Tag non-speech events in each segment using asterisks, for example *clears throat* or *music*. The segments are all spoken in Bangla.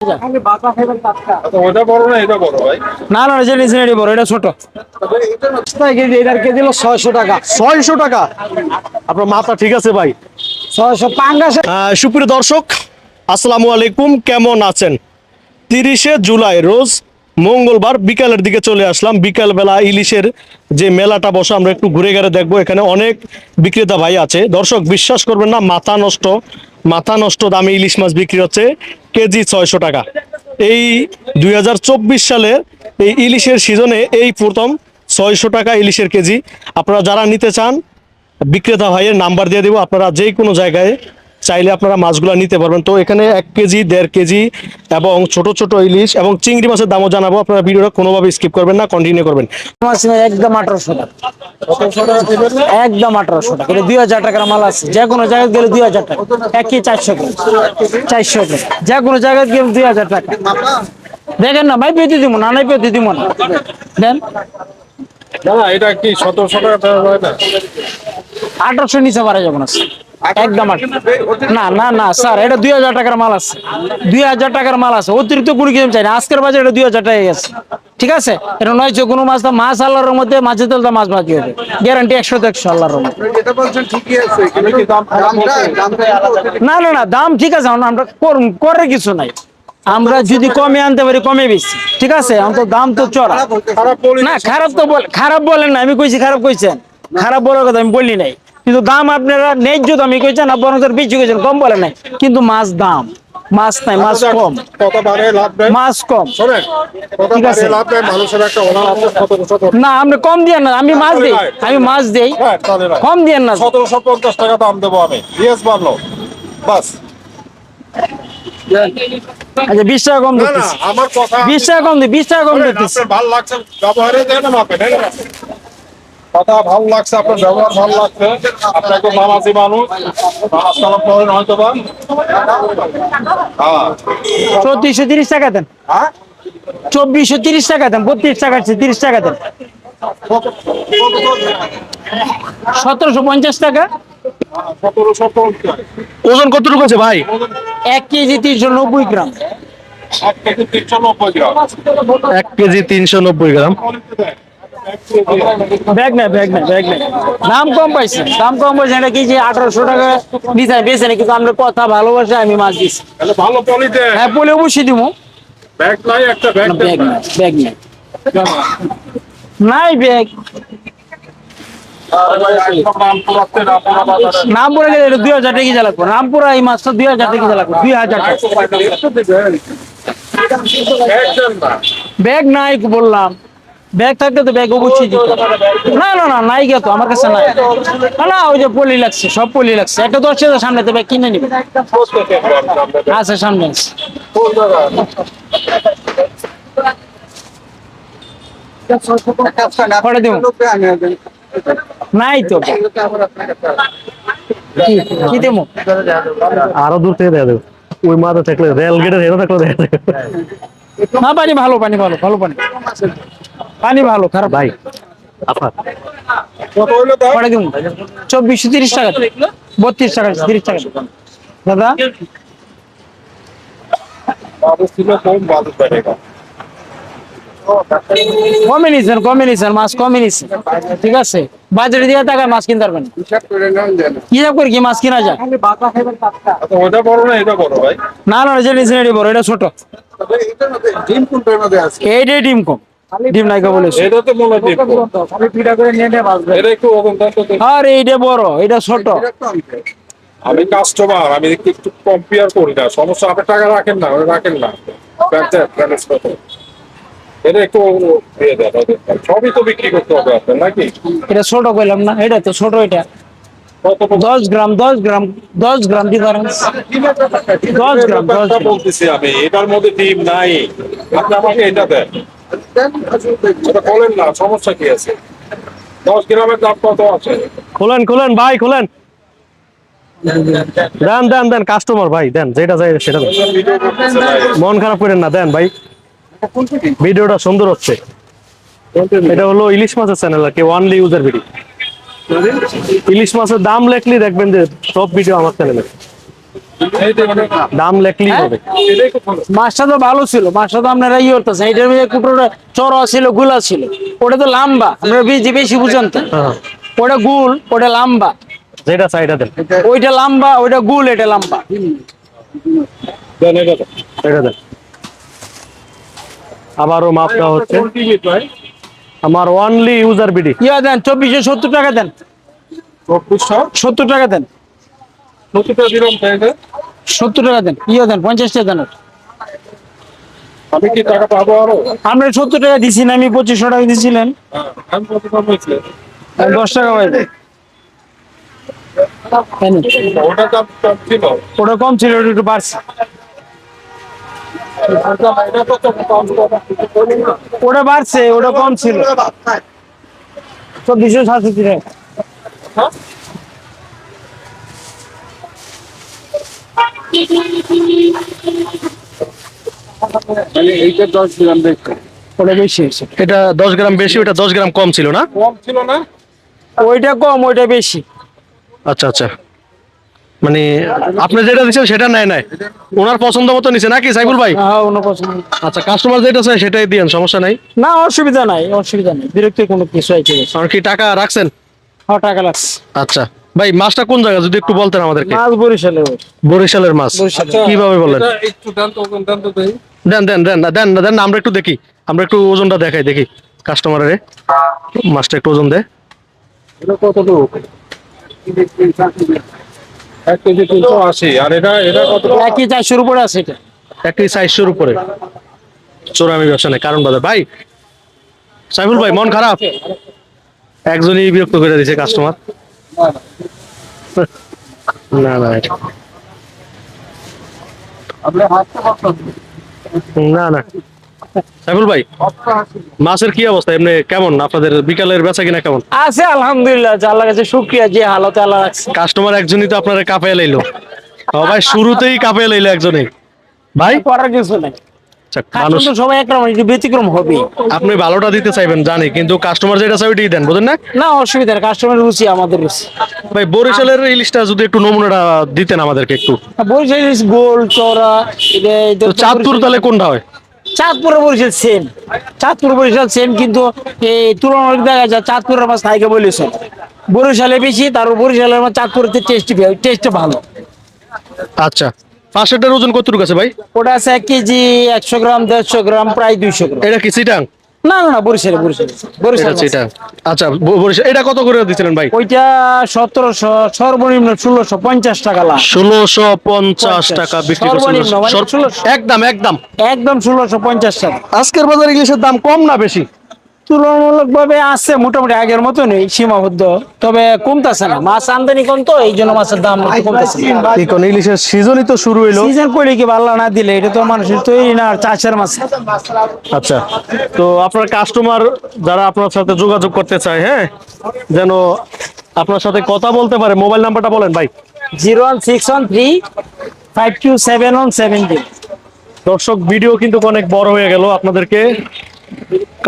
আচ্ছা, ওটা বড় না এটা বড় ভাই? না না যে নিচে বড় এটা ছোট। কেজি এটার কেজি হলো ছয়শো টাকা। ছয়শো টাকা? আপনার মাথা ঠিক আছে ভাই? ছয়শো পাঙ্গাসে সুপ্রিয় দর্শক আসসালামু আলাইকুম কেমন আছেন? তিরিশে জুলাই রোজ মঙ্গলবার বিকালের দিকে চলে আসলাম। বিকালবেলা ইলিশের যে মেলাটা বসে আমরা একটু ঘুরে ঘুরে দেখব। এখানে অনেক বিক্রেতা ভাই আছে। দর্শক, বিশ্বাস করবেন না, মাথা নষ্ট মাথা নষ্ট দামে ইলিশ মাছ বিক্রি হচ্ছে কেজি ছয়শো টাকা। এই দুই হাজার চব্বিশ সালে এই ইলিশের সিজনে এই প্রথম ছয়শো টাকা ইলিশের কেজি। আপনারা যারা নিতে চান, বিক্রেতা ভাইয়ের নাম্বার দিয়ে দেবো। আপনারা যে কোনো জায়গায় চাইলে আপনারা মাছগুলো নিতে পারবেন। তো এখানে এক কেজি দেড় কেজি এবং ছোট ছোট ইলিশ এবং চিংড়ি মাছের দামও জানাব। আপনারা ভিডিওটা কোনোভাবে স্কিপ করবেন না কন্টিনিউ করবেন। একদম আঠারোশো টাকা। একদম আঠারোশো টাকা। দুই হাজার টাকার মাল আছে। যে কোনো জায়গায় গেলে দুই হাজার টাকা। একই চারশো চারশো গ্রাম। যে কোনো জায়গায় গেলে দুই হাজার টাকা। দেখেন না ভাই পেতে দিব না নাই পেতে দিব না। দেন। না এটা কি সতেরোশো টাকা আঠারোশো নিচে পারা যাব না। একদম না না না স্যার এটা দুই হাজার টাকার মাল আছে। দুই হাজার টাকার মাল আছে। অতিরিক্ত কোনো কিছু চাই না। আজকের বাজার এটা দুই হাজার টাকা গেছে ঠিক আছে? এটা নয় যে কোনো মাছ দাম মাছ আল্লাহর মধ্যে মাছের তেল মাছ ভাজি হবে। গ্যারান্টি একশো তো একশো আল্লাহর মধ্যে এটা বলছেন ঠিকই আছে কিন্তু কি দাম খারাপ বলছে? না না না দাম ঠিক আছে। আমরা আমরা কিছু নাই। আমরা যদি কমে আনতে পারি কমে বেশি। ঠিক আছে? তো দাম তো চড়া। খারাপ না খারাপ তো বল খারাপ বলেন না। আমি কইছি খারাপ কইছেন। খারাপ বলার কথা আমি বলি নাই। কিন্তু দাম আপনারা ন্যায্য দামি কইছেন আর বরং বেশি কইছেন কম বলেন নাই। কিন্তু মাছ দাম মাছ নাই মাছ কম। মাছ কম। ঠিক আছে। না আপনি কম না আমি মাছ দিই আমি মাছ দেই। না কম না। সতেরোশো পঞ্চাশ টাকা দাম দেবো আমি। ইয়েস বাড়লো। বাস। আচ্ছা বিশ টাকা কম না না আমার কথা বিশ টাকা কম দিই বিশ টাকা কম ভালো লাগছে ব্যবহারে দেন কথা ভালো লাগছে আপনার ব্যবহার ভালো লাগছে। মামাসি মানুষ। নামাজ কালাম করেন হয়তো বা। হ্যাঁ। চৌত্রিশশো তিরিশ টাকা দেন। হ্যাঁ? চব্বিশশো তিরিশ টাকা দেন বত্রিশ টাকা তিরিশ টাকা দেন। সতেরোশো পঞ্চাশ টাকা। ওজন কতটুকু আছে ভাই? এক কেজি তিনশো নব্বই গ্রাম। এক কেজি তিনশো নব্বই গ্রাম। এক কেজি তিনশো নব্বই গ্রাম। ব্যাগ ব্যাগ ব্যাগ দাম কম পাইছে দাম কম পাইছে এটা কেজি আঠারোশো টাকা বেছে না কিন্তু আমরা কথা ভালোবাসে আমি মাছ দিচ্ছি ভালো পলিতে। হ্যাঁ বলে অবশ্যই দিব ব্যাগ নাই একটা ব্যাগ ব্যাগ নাই ব্যাগ নাই। নাই ব্যাগ। গেলে দুই হাজার টাকা লাগবে। নামপুরা এই মাছটা দুই হাজার টাকা লাগবে দুই হাজার টাকা। ব্যাগ নাই বললাম। ব্যাগ থাকলে তো ব্যাগ অবশ্যই দিত না না না নাই গে তো আমার কাছে নাই। না, ওই যে পলি লাগছে সব পলি লাগছে। একটা দশ হাজার সামনে তো ব্যাগ কিনে নিবে। আচ্ছা সামনে নাই তো। কি দেবো? আরও দূর থেকে দেখা দেবে। ওই মাথা থাকলে রেল গেটের হেরো থাকলে দেখা। না পানি ভালো পানি ভালো ভালো পানি। পানি ভালো খারাপ ভাই চব্বিশ চব্বিশশো তিরিশ টাকা। বত্রিশ টাকা তিরিশ টাকা। দাদা? ছিল কম কমে নিছেন কমে নিছেন মাছ কমে নিছেন ঠিক আছে? বাজারে দিয়ে টাকা মাছ কিনতে পারবেন। হিসাব করে হিসাব করে কি মাছ কিনা যায়? আচ্ছা, না এটা বড় ভাই? না না যে নিছেন এটি বড় এটা ছোট। এইটাই ডিম কম। ডিম নাইকা বলেছে এটা তো মনে। আর এইটা বড় এটা ছোট। আমি কাস্টমার আমি একটু একটু কম্পেয়ার করি না। সমস্যা আপনি টাকা রাখেন না রাখেন না। ব্যাংকে ব্যালেন্স কত এটা একটু দিয়ে দেন সবই তো বিক্রি করতে হবে আপনার নাকি? এটা ছোট কইলাম না এটা তো ছোট এটা। দশ গ্রাম দশ গ্রাম দশ গ্রাম ডিফারেন্স দশ গ্রাম, দশ বলতেছি আমি? এটার মধ্যে ডিম নাই। আপনি আমাকে এটা দেন। এটা বলেন না সমস্যা কি আছে? দশ গ্রামের দাম কত আছে? খোলেন খোলেন ভাই খোলেন। দেন দেন দেন কাস্টমার ভাই দেন যেটা চাই সেটা মন খারাপ করেন না দেন ভাই। ভিডিওটা সুন্দর হচ্ছে। এটা হলো ইলিশ মাছের চ্যানেল আর কি ওয়ানলি ইউজার ভিডিও ইলিশ মাছের দাম লেখলি দেখবেন যে সব ভিডিও আমার চ্যানেলে দাম লেখলেই হ্যাঁ? হবে। মাছটা তো ভালো ছিল মাছটা তো আপনারা ইয়ে করতেছেন। এটার মধ্যে কুটোটা চড়া ছিলগুলা ছিল। ওটা তো লাম্বা আমরা বেশি বেশি বুঝেন তো। হ্যাঁ। ওটা গুল ওটা লাম্বা। যেটা চাইটা দেন। ওইটা লাম্বা ওইটা গুল এটা লাম্বা। দেন এটা দেন। এটা দেন। আবারও মাপটা হচ্ছে টিভি ভাই। আমার ওয়ানলি ইউজার বিডি ইয়া দেন চব্বিশশো সত্তর টাকা দেন। সত্তর টাকা দেন? সত্তর টাকা দেন। ইয়ে দেন পঞ্চাশ টাকা দেন আমরা সত্তর টাকা দিছি না আমি পঁচিশশো টাকা দিছিলেন। হ্যাঁ, দশ টাকা ওটা কম ছিল। একটু বাড়ছে এটা তো তো কম কম না ওটা বাড়ছে ওটা কম ছিল। চব্বিশশো সাতষট্টি টাকা হ্যাঁ? মানে এইটা দশ গ্রাম দেখতে ওটা বেশি হয়েছে। এটা দশ গ্রাম বেশি ওটা দশ গ্রাম কম ছিল না? কম ছিল না? ওইটা কম ওইটা বেশি। আচ্ছা আচ্ছা। মানে আপনি যেটা দিচ্ছেন সেটা নেয় নাই। ওনার পছন্দ মতো নিছে নাকি সাইফুল ভাই? হ্যাঁ পছন্দ। আচ্ছা কাস্টমার যেটা চাই সেটাই দিয়েন সমস্যা নাই। না অসুবিধা নাই অসুবিধা নাই। বিরক্ত কোনো কিছু আছে আর কি টাকা রাখছেন? হ্যাঁ টাকা লাগছে আচ্ছা ভাই মাছটা কোন জায়গা যদি একটু বলতেন আমাদেরকে। মাছ বরিশালে বরিশালের মাছ। বরিশালে। কীভাবে বলেন? একটু দেন তো দেন তো দেন দেন দেন দেন না দেন না, আমরা একটু দেখি। আমরা একটু ওজনটা দেখাই দেখি। কাস্টমারের মাছটা একটু ওজন দে এটা কতটুকু? এক কেজি তিনশো আশি। আর এটা এটা কত? একই চারশোর উপরে আছে এটা। একটি সাইজশোর উপরে। চোরামি ব্যবসা নেই কারণ বাজার। ভাই সাইফুল ভাই মন খারাপ? একজনই বিরক্ত করে দিয়েছে কাস্টমার না না না না। সাইফুল ভাই মাছের কি অবস্থা? এমনি কেমন? আপনাদের বিকালের বেচা কিনা কেমন? আছে আলহামদুলিল্লাহ যে আল্লাহ কাছে শুক্রিয়া যে হালতে আল্লাহ কাস্টমার একজনই তো আপনারা কাপে লাইলো। ভাই শুরুতেই কাপে লাইলো একজনই। ভাই? করার কিছু নাই। আচ্ছা, সবাই ব্যতিক্রম হবে। আপনি ভালোটা দিতে চাইবেন জানি কিন্তু কাস্টমার যেটা চাই ওইটাই দেন বুঝেন না? না অসুবিধা নেই কাস্টমার রুচি আমাদের রুচি। ভাই বরিশালের ইলিশটা যদি একটু নমুনাটা দিতেন আমাদেরকে একটু। বরিশাল গোল চাঁদপুর তাহলে কোনটা হয়? চাঁদপুরে বরিশাল সেম চাঁদপুর বরিশাল সেম কিন্তু এই তুলনামূলক দেখা যায় চাঁদপুরের মাছ থাইকে বলেছে বরিশালে বেশি তারপর বরিশালের মাছ চাঁদপুরের টেস্টি টেস্ট ভালো। আচ্ছা পাশেরটার ওজন কতটুকু আছে ভাই? ওটা আছে এক কেজি একশো গ্রাম দেড়শো গ্রাম প্রায় দুইশো গ্রাম। এটা কি সিটাং? না না না বরিশালে বরিশালে। বরিশাল এটা আচ্ছা বরিশাল এটা কত করে দিছিলেন ভাই? ওইটা সতেরোশো সর্বনিম্ন ষোলোশো পঞ্চাশ টাকা লাভ ষোলোশো পঞ্চাশ টাকা বিক্রি সর্বনিম্ন মানে সর- 1600 একদম একদম। একদম ষোলোশো পঞ্চাশ টাকা। আজকের বাজারে ইলিশের দাম কম না বেশি? তুলনামূলক ভাবে আছে মোটামুটি আগের মতনই সীমাবদ্ধ। তবে কমতেছে না। মাছ আমদানি কম তো এই জন্য মাছের দাম কমতেছে। ইলিশের সিজনই তো শুরু হইল। সিজন কি ভালো না দিলে এটা তো মানুষের তৈরি না আর চাষের মাছ। আচ্ছা তো আপনার কাস্টমার যারা আপনার সাথে যোগাযোগ করতে চায় হ্যাঁ? যেন আপনার সাথে কথা বলতে পারে মোবাইল নাম্বারটা বলেন ভাই। Zero one six one three five two seven one seven দর্শক ভিডিও কিন্তু অনেক বড় হয়ে গেল আপনাদেরকে।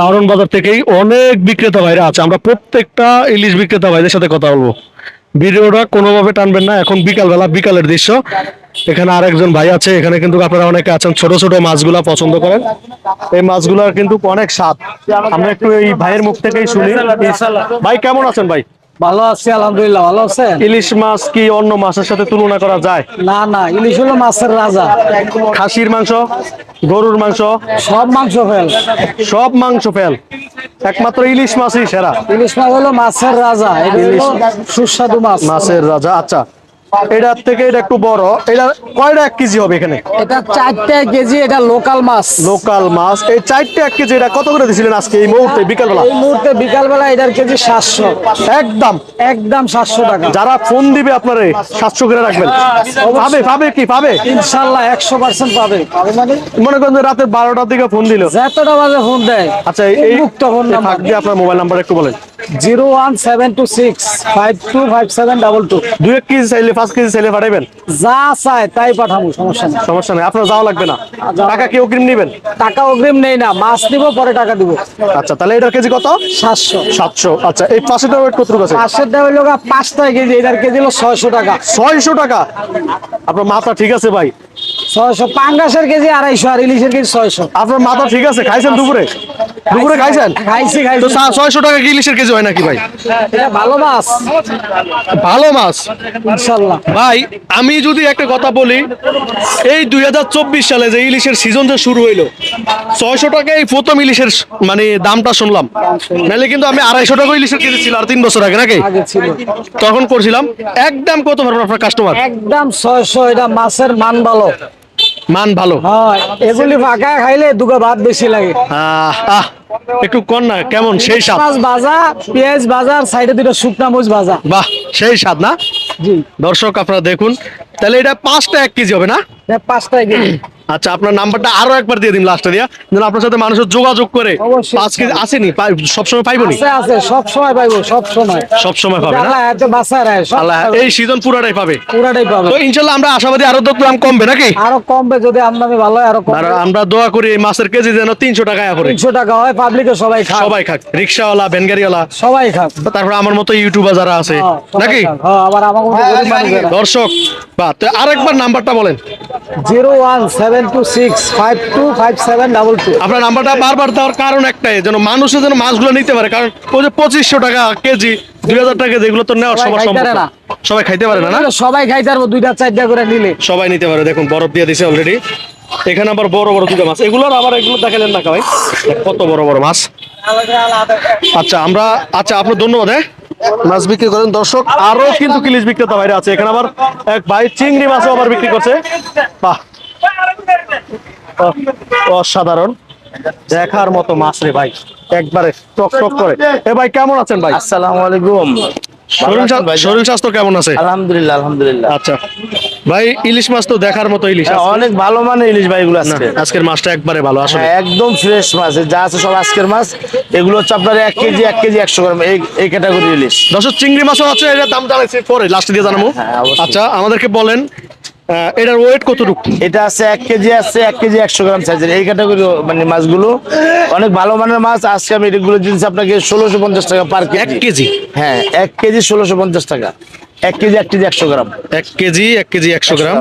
কারণ বাজার থেকেই অনেক বিক্রেতা ভাইরা আছে। আমরা প্রত্যেকটা ইলিশ বিক্রেতা ভাইদের সাথে কথা বলব। ভিডিওটা কোনোভাবে টানবেন না। এখন বিকালবেলা, বিকালের দৃশ্য। এখানে আরেকজন ভাই আছে। এখানে কিন্তু আপনারা অনেকে আছেন, ছোট ছোট মাছগুলা পছন্দ করেন। এই মাছগুলার কিন্তু অনেক স্বাদ। আমরা একটু এই ভাইয়ের মুখ থেকেই শুনি। ভাই, কেমন আছেন ভাই? ভালো আছি আলহামদুলিল্লাহ ভালো আছে ইলিশ মাছ কি অন্য মাছের সাথে তুলনা করা যায়? না না ইলিশ হলো মাছের রাজা। খাসির মাংস গরুর মাংস? সব মাংস ফেল। সব মাংস ফেল। একমাত্র ইলিশ মাছই সেরা। ইলিশ মাছ হলো মাছের রাজা। সুস্বাদু মাছ। মাছের রাজা আচ্ছা। এটার থেকে এটা একটু বড়। এটা কয়টা এক কেজি হবে এখানে? এটা চারটে কেজি এটা লোকাল মাছ। লোকাল মাছ। এই চারটে এক কেজি এটা কত করে দিছিলেন আজকে এই মুহূর্তে বিকালবেলা? এই মুহূর্তে বিকালবেলা এটার কেজি সাতশো। একদম। একদম সাতশো টাকা। যারা ফোন দিবে আপনারে সাতশো করে রাখবেন। পাবে পাবে কি পাবে? ইনশাল্লাহ একশো পার্সেন্ট পাবে। মানে করেন রাতে বারোটার দিকে ফোন দিল। যতটা বাজে ফোন দেয় আচ্ছা এই মুক্ত ফোন নাম্বার। দিয়ে আপনার মোবাইল নাম্বার একটু বলেন। Zero one seven two six five two five seven double two. দুই এক কেজি চাইলে পাঁচ কেজি চাইলে পাঠাবেন যা চায় তাই পাঠাবো সমস্যা নেই। সমস্যা নেই। আপনার যাওয়া লাগবে না? টাকা কি অগ্রিম নেবেন? টাকা অগ্রিম নেই না মাছ দিব পরে টাকা দিব। আচ্ছা তাহলে এটার কেজি কত? সাতশো। সাতশো। আচ্ছা এই পাশেটা ওয়েট কত আছে? টাকা হইল গা পাঁচ টাকা কেজি এটার কেজি হলো ছয়শো টাকা। ছয়শো টাকা? আপনার মাথা ঠিক আছে ভাই। ছয়শো পাঙ্গাসের কেজি আড়াইশো আর ইলিশের কেজি ছয়শো। আপনার মাথা ঠিক আছে? খাইছেন দুপুরে? দুপুরে খাইছেন? খাইছি খাইছি। সা- ছয়শো টাকা কি ইলিশের কেজি হয় নাকি ভাই? এটা ভালো মাছ। ভালো মাছ? ইনশাল্লাহ। ভাই আমি যদি একটা কথা বলি এই দুই হাজার চব্বিশ সালে যে ইলিশের সিজন যে শুরু হইল ছয়শো টাকা এই প্রথম ইলিশের মানে দামটা শুনলাম। নাহলে কিন্তু আমি আড়াইশো টাকা ইলিশের কেজি ছিল আর তিন বছর আগে নাকি? তখন করছিলাম। একদম কত পারবেন আপনার কাস্টমার একদম ছয়শো এটা মাছের মান ভালো। মান ভালো। এগুলি ফাঁকা খাইলে দুগা ভাত বেশি লাগে। আহ আহ। একটু কর না কেমন? সেই স্বাদ। ভাজা পেঁয়াজ ভাজা আর সাইডে দুটো শুকনা মরিচ ভাজা। বাহ সেই স্বাদ না? জি। দর্শক আপনারা দেখুন। তাহলে এটা পাঁচটা এক কেজি হবে না? এটা পাঁচটায় কেজি। *clears throat* আচ্ছা আপনার নাম্বারটা আরও একবার দিয়ে দিন লাস্টে দিয়া। যেন আপনার সাথে মানুষের যোগাযোগ করে পাঁচ কেজি আসেনি সবসময় আছে পাইবো পাবে না? আল্লাহ এত বাসায় রায় সব আল্লাহ এই সিজন পুরাটাই পাবে। পুরাটাই পাবে। তো ইনশাল্লাহ আমরা আশাবাদী আরও তো দাম কমবে নাকি? আরও কমবে যদি আমদানি ভালো হয় আরও আমরা দোয়া করি এই মাছের কেজি যেন তিনশো টাকায় পড়ে তিনশো টাকা হয় পাবলিকে সবাই খায় সবাই খাক। ভ্যানগাড়িওয়ালা সবাই খাক। তারপর আমার মতো ইউটিউবার যারা আছে। হ্যাঁ, নাকি? হ্যাঁ, আবার আমার দর্শক বা তো আরেকবার নাম্বারটা বলেন। Zero one seven two six five two five seven double two. আপনার নাম্বারটা বারবার দেওয়ার কারণ একটাই যেন মানুষের যেন মাছগুলো নিতে পারে। কারণ ওই যে পঁচিশশো টাকা কেজি দুই হাজার টাকা এগুলো তো নেওয়ার সবাই সবার সম্ভব না। সবাই খাইতে পারে না না? সবাই খাইতে পারব দুইটা চারটা করে নিলে। সবাই নিতে পারে দেখুন বরফ দিয়ে দিছে অলরেডি এখানে আবার বড় বড় দুটো মাছ। এগুলোর আবার এগুলো দেখালেন না ভাই কত বড় বড় মাছ। আচ্ছা আমরা আচ্ছা আপনার ধন্যবাদ হ্যাঁ? মাছ বিক্রি করেন। দর্শক আরও কিন্তু কিলিশ বিক্রেতা বাইরে আছে। এখানে আবার এক ভাই চিংড়ি মাছও আবার বিক্রি করছে। বাহ। অসাধারণ। দেখার মতো মাছ রে ভাই। একবারে টক টক করে। এ ভাই কেমন আছেন ভাই? আসসালামু আলাইকুম। শরীর শরীর স্বাস্থ্য কেমন আছে? আলহামদুলিল্লাহ আলহামদুলিল্লাহ। আচ্ছা। ভাই ইলিশ মাছ তো দেখার মতো ইলিশ হ্যাঁ, অনেক ভালো মানে ইলিশ ভাই এগুলো আজকে। আজকের মাছটা একবারে ভালো আসলে। হ্যাঁ, একদম ফ্রেশ মাছ যা আছে সব আজকের মাছ। এগুলো হচ্ছে আপনার এক কেজি এক কেজি একশো গ্রাম এই ক্যাটাগরি ইলিশ। দর্শক চিংড়ি মাছও আছে এটার দাম জানাইছি পরে লাস্টে দিয়ে জানাব। হ্যাঁ, আচ্ছা আমাদেরকে বলেন এটার ওয়েট কতটুকু? এটা আছে এক কেজি আছে এক কেজি একশো গ্রাম সাইজের এই ক্যাটাগরি মানে মাছগুলো অনেক ভালো মানের মাছ। আজকে আমি এগুলো দিচ্ছি আপনাকে ষোলোশো পঞ্চাশ টাকা পার কেজি। এক কেজি? হ্যাঁ এক কেজি ষোলোশো পঞ্চাশ টাকা। এক কেজি এক কেজি একশো গ্রাম। এক কেজি এক কেজি একশো গ্রাম?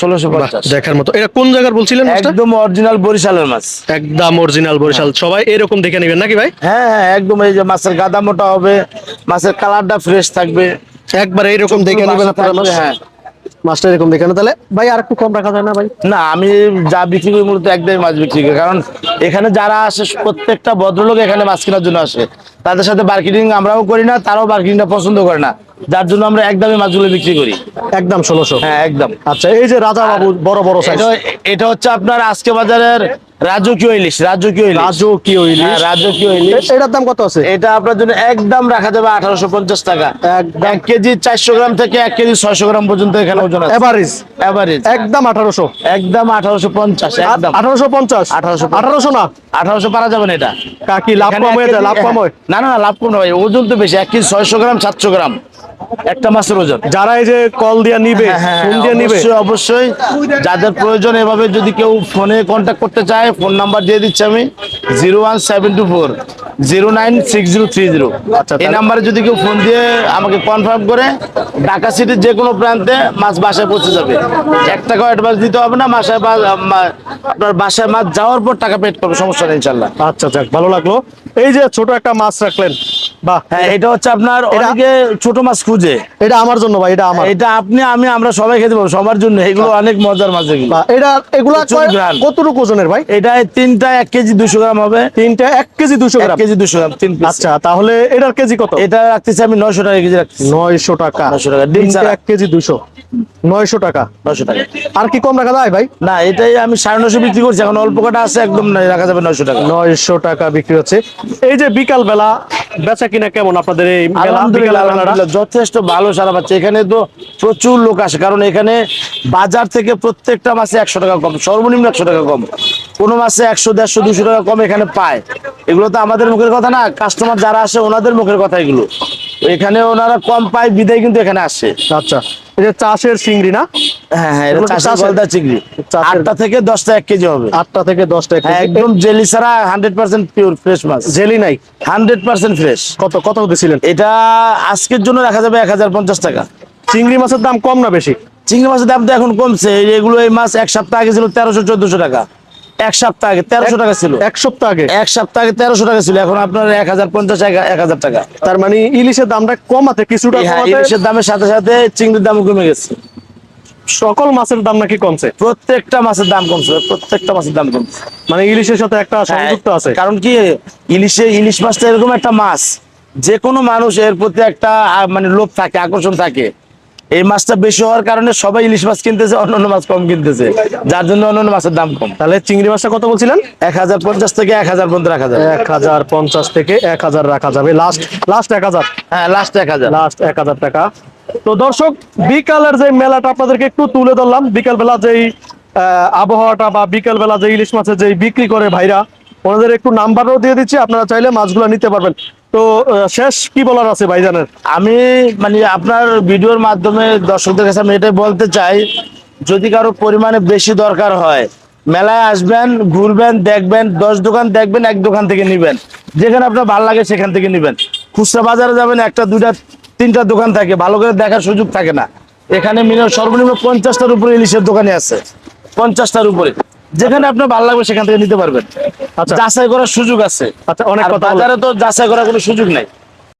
ষোলোশো পঞ্চাশ। দেখার মতো। এটা কোন জায়গার বলছিলেন একদম অরিজিনাল বরিশালের মাছ। একদম অরিজিনাল বরিশাল। সবাই এরকম দেখে নেবেন নাকি ভাই? হ্যাঁ হ্যাঁ একদম এই যে মাছের গাদা মোটা হবে মাছের কালারটা ফ্রেশ থাকবে। একবার এইরকম দেখে নেবেন আপনারা হ্যাঁ। মাছটা এরকম দেখে না তাহলে। ভাই আর একটু কম রাখা যায় না ভাই? না আমি যা বিক্রি করি মূলত একদমই মাছ বিক্রি করি। কারণ এখানে যারা আসে প্রত্যেকটা ভদ্রলোক এখানে মাছ কেনার জন্য আসে। তাদের সাথে মার্কেটিং আমরাও করি না তারাও মার্কেটিংটা পছন্দ করে না। যার জন্য আমরা একদমই মাছগুলো বিক্রি করি। একদম ষোলোশো। হ্যাঁ একদম। আচ্ছা এই যে রাজা বাবু বড় বড় সাইজ এটা হচ্ছে আপনার আজকে বাজারের রাজকীয় ইলিশ রাজকীয় ইলিশ। রাজকীয় ইলিশ? হ্যাঁ, রাজকীয় ইলিশ। এটার দাম কত আছে? এটা আপনার জন্য একদম রাখা যাবে টাকা। এক কেজি গ্রাম থেকে কেজি ছয়শো গ্রাম পর্যন্ত এখানে ওজন আছে। এভারেজ এভারেজ একদম আঠারোশো। একদম আঠারোশো পঞ্চাশ একদম আঠারোশো পঞ্চাশ? 1850 আঠারোশো না? আঠারোশো পারা যাবে না এটা। কাকি লাভ কম হয়ে লাভ কম হয়। না না লাভ কম না ভাই ওজন তো বেশি এক কেজি ছয়শো গ্রাম সাতশো গ্রাম। একটা মাসের ওজন। যারা এই যে কল দিয়া নিবে হ্যাঁ, হ্যাঁ, ফোন দিয়ে নিবে অবশ্যই যাদের প্রয়োজন এভাবে যদি কেউ ফোনে কন্ট্যাক্ট করতে চায় ফোন নাম্বার দিয়ে দিচ্ছি আমি zero one seven two four zero nine six zero three zero আচ্ছা, এই নাম্বারে যদি কেউ ফোন দিয়ে আমাকে কনফার্ম করে ঢাকা সিটির যে কোনো প্রান্তে মাছ বাসায় পৌঁছে যাবে। এক টাকাও অ্যাডভান্স দিতে হবে না বাসায় বা- আপনার বাসায় মাছ যাওয়ার পর টাকা পেড করবে সমস্যা নেই ইনশাল্লাহ আচ্ছা আচ্ছা ভালো লাগল। এই যে ছোট একটা মাছ রাখলেন বাহ হ্যাঁ এটা হচ্ছে আপনার অনেকে ছোট মাছ খুঁজে। এটা আমার জন্য ভাই এটা আমার। এটা আপনি আমি আমরা সবাই খেতে পারব সবার জন্য। এগুলো অনেক মজার মাছ এগুলো। এটা এগুলা প্রচুর কয়- গ্রাম। কতটুকু ওজনের ভাই? এটা তিনটা এক কেজি দুশো গ্রাম হবে। তিনটা এক কেজি দুশো গ্রাম। কেজি দুশো গ্রাম তিন আচ্ছা তাহলে এটার কেজি কত? এটা রাখতেছি আমি নয়শো টাকা কেজি নয়শো টাকা। 900 টাকা, এক কেজি দুশো। নয়শো টাকা। নয়শো টাকা। আর কি কম রাখা যায় ভাই? না এটাই আমি সাড়ে বিক্রি করছি এখন অল্প কটা আছে একদম রাখা যাবে নয়শো টাকা। নয়শো টাকা বিক্রি হচ্ছে। এই যে বিকাল বেলা বেচা কিনা কেমন আপনাদের এই? আলহামদুলিল্লাহ যথেষ্ট ভালো সারা পাচ্ছে এখানে তো প্রচুর লোক আসে কারণ এখানে বাজার থেকে প্রত্যেকটা মাসে একশো টাকা কম সর্বনিম্ন একশো টাকা কম কোনো মাসে একশো দেড়শো দুশো টাকা কম এখানে পায়। এগুলো তো আমাদের মুখের কথা না কাস্টমার যারা আসে ওনাদের মুখের কথা এগুলো। এখানে ওনারা কম পায় বিদায় কিন্তু এখানে আসে। আচ্ছা যে চাষের চিংড়ি না? হ্যাঁ হ্যাঁ এটা চাষের চাষের- গলদা চিংড়ি। আটটা থেকে দশটা এক কেজি হবে। আটটা থেকে দশটা হ্যাঁ একদম জেলি ছাড়া হান্ড্রেড পার্সেন্ট পিওর ফ্রেশ মাছ। জেলি নাই? হান্ড্রেড পার্সেন্ট ফ্রেশ কত কত দিছিলেন? এটা আজকের জন্য রাখা যাবে এক হাজার পঞ্চাশ টাকা। চিংড়ি মাছের দাম কম না বেশি? চিংড়ি মাছের দাম তো এখন কমছে। এগুলো এই মাছ এক সপ্তাহ আগে ছিল তেরোশো চোদ্দশো টাকা। এক সপ্তাহ আগে তেরোশো টাকা ছিল। এক সপ্তাহ আগে। এক সপ্তাহ আগে তেরোশো টাকা ছিল এখন আপনার এক হাজার পঞ্চাশ এক হাজার টাকা। তার মানে ইলিশের দামটা কমাতে কিছুটা হ্যাঁ, ইলিশের দামের সাথে সাথে চিংড়ির দাম কমে গেছে। সকল মাছের দাম নাকি কমছে? প্রত্যেকটা মাছের দাম কমছে প্রত্যেকটা মাছের দাম কমছে। মানে ইলিশের সাথে একটা সংযুক্ত আছে। হ্যাঁ, কারণ কি ইলিশে ইলিশ মাছটা এরকম একটা মাছ যে কোনো মানুষ এর প্রতি একটা মানে লোভ থাকে আকর্ষণ থাকে। এই মাছটা বেশি হওয়ার কারণে সবাই ইলিশ মাছ কিনতেছে অন্যান্য মাছ কম কিনতেছে। যার জন্য অন্যান্য মাছের দাম কম। তাহলে চিংড়ি মাছটা কত বলছিলেন? এক হাজার পঞ্চাশ থেকে এক হাজার পর্যন্ত রাখা যাবে। এক হাজার পঞ্চাশ থেকে এক হাজার রাখা যাবে। লাস্ট লাস্ট এক হাজার। হ্যাঁ লাস্ট এক হাজার। লাস্ট এক হাজার টাকা। তো দর্শক বিকালের যে মেলাটা আপনাদেরকে একটু তুলে ধরলাম বিকাল বেলা যেই আবহাওয়াটা বা বিকাল বেলা যে ইলিশ মাছের যে বিক্রি করে ভাইরা ওনাদের একটু নাম্বারও দিয়ে দিচ্ছি, আপনারা চাইলে মাছগুলো নিতে পারবেন। তো শেষ কি বলার আছে ভাইজানের? আমি মানে আপনার ভিডিওর মাধ্যমে দর্শকদের কাছে আমি এটাই বলতে চাই, যদি কারও পরিমাণে বেশি দরকার হয়, মেলায় আসবেন, ঘুরবেন, দেখবেন, দশ দোকান দেখবেন, এক দোকান থেকে নিবেন। যেখানে আপনার ভালো লাগে সেখান থেকে নিবেন। খুচরা বাজারে যাবেন, একটা, দুইটা, তিনটা দোকান থাকে, ভালো করে দেখার সুযোগ থাকে না। এখানে মিনিমাম সর্বনিম্ন পঞ্চাশটার উপরে ইলিশের দোকানে আছে। পঞ্চাশটার উপরে। যেখানে আপনার ভালো লাগবে সেখান থেকে নিতে পারবেন আচ্ছা। যাচাই করার সুযোগ আছে আচ্ছা অনেক। বাজারে তো যাচাই করার কোনো সুযোগ নাই